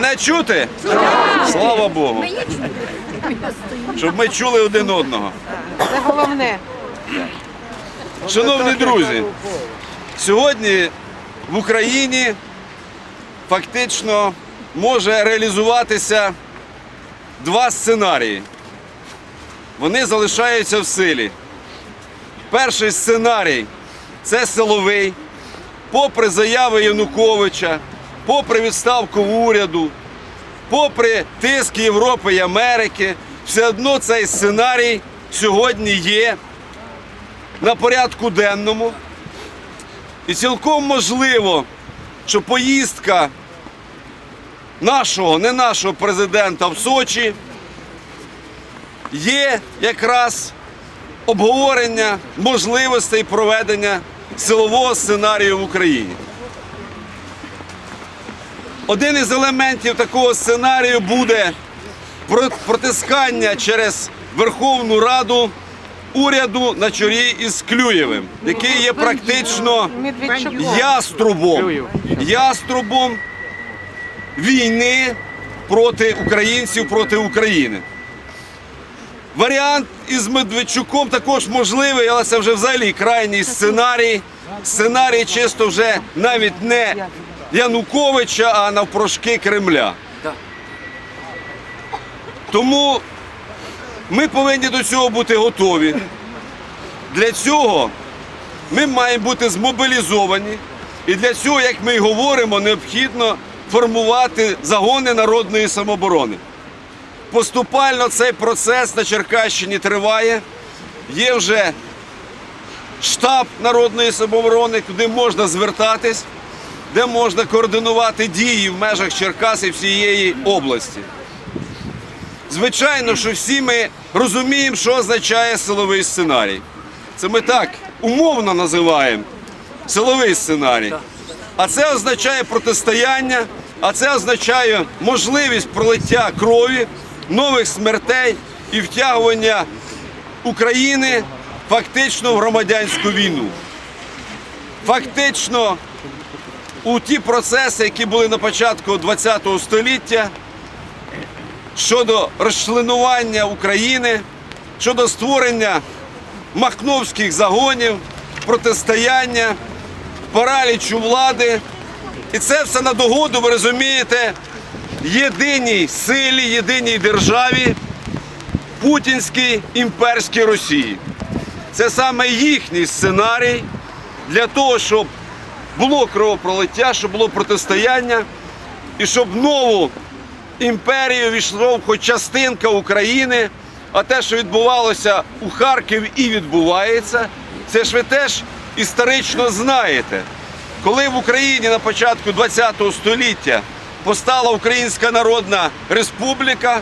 Мене чути? Слава Богу. Щоб ми чули один одного. Це головне. Шановні друзі, сьогодні в Україні фактично може реалізуватися два сценарії. Вони залишаються в силі. Перший сценарій це силовий, попри заяви Януковича, попри відставку уряду, попри тиск Європи і Америки, все одно цей сценарій сьогодні є на порядку денному. І цілком можливо, що поїздка нашого, не нашого президента в Сочі є якраз обговорення можливостей проведення силового сценарію в Україні. Один із елементів такого сценарію буде протискання через Верховну Раду уряду на чолі із Клюєвим, який є практично яструбом, яструбом війни проти українців, проти України. Варіант із Медведчуком також можливий, але це вже взагалі крайній сценарій. Сценарій чисто вже навіть не Януковича, а навпрошки Кремля. Тому ми повинні до цього бути готові. Для цього ми маємо бути змобілізовані. І для цього, як ми й говоримо, необхідно формувати загони народної самооборони. Поступально цей процес на Черкащині триває. Є вже штаб народної самооборони, куди можна звертатись, де можна координувати дії в межах Черкас і всієї області. Звичайно, що всі ми розуміємо, що означає силовий сценарій. Це ми так умовно називаємо силовий сценарій. А це означає протистояння, а це означає можливість пролиття крові, нових смертей і втягування України фактично в громадянську війну. Фактично у ті процеси, які були на початку ХХ століття, щодо розчленування України, щодо створення махновських загонів, протистояння, паралічу влади. І це все на догоду, ви розумієте, єдиній силі, єдиній державі путінській імперській Росії. Це саме їхній сценарій для того, щоб було кровопролиття, щоб було протистояння і щоб нову імперію війшло хоч частинка України. А те, що відбувалося у Харкові і відбувається, це ж ви теж історично знаєте. Коли в Україні на початку ХХ століття постала Українська Народна Республіка,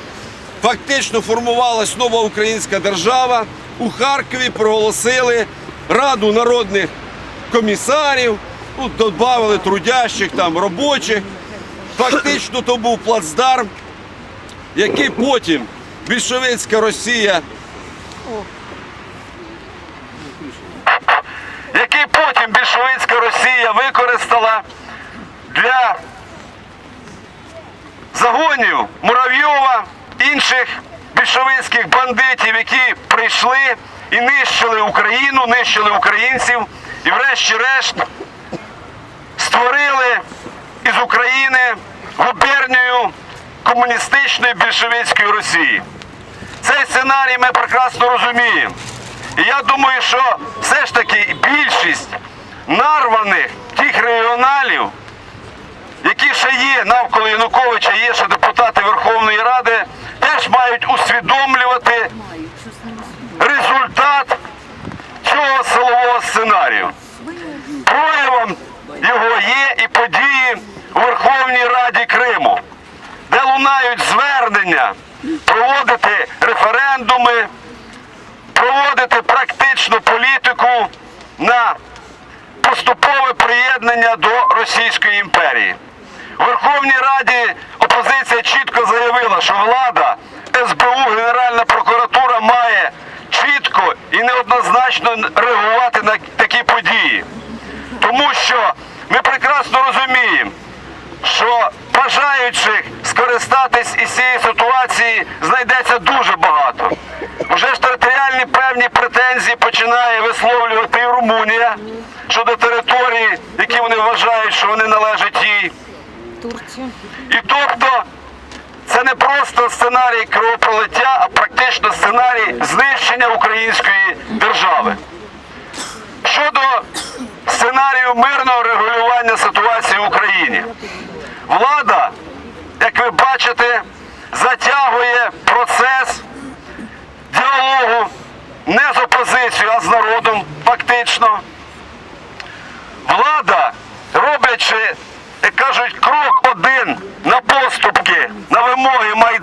фактично формувалась нова українська держава, у Харкові проголосили Раду народних комісарів, ну, додавали трудящих, там, робочих. Фактично то був плацдарм, який потім більшовицька Росія. Який потім більшовицька Росія використала для загонів Муравйова, інших більшовицьких бандитів, які прийшли і нищили Україну, нищили українців, і врешті-решт із України губернію комуністичної більшовицької Росії. Цей сценарій ми прекрасно розуміємо. І я думаю, що все ж таки більшість нарваних тих регіоналів, які ще є навколо Януковича, є ще депутати Верховної Ради, теж мають усвідомлювати результат цього силового сценарію. Проявом його є і події у Верховній Раді Криму, де лунають проводити референдуми, проводити практичну політику на поступове приєднання до Російської імперії. У Верховній Раді опозиція чітко заявила, що влада, СБУ, Генеральна прокуратура має чітко і неоднозначно реагувати на такі події. Тому що ми прекрасно розуміємо, що бажаючих скористатись із цієї ситуації знайдеться дуже багато. Уже ж територіальні певні претензії починає висловлювати і Румунія щодо території, які вони вважають, що вони належать їй. І тобто це не просто сценарій кровопролиття, а практично сценарій знищення української держави. Щодо сценарію мирного регулювання ситуації в Україні, влада, як ви бачите, затягує процес діалогу не з опозицією, а з народом фактично. Влада, роблячи, як кажуть, крок один на поступки, на вимоги майбутнього,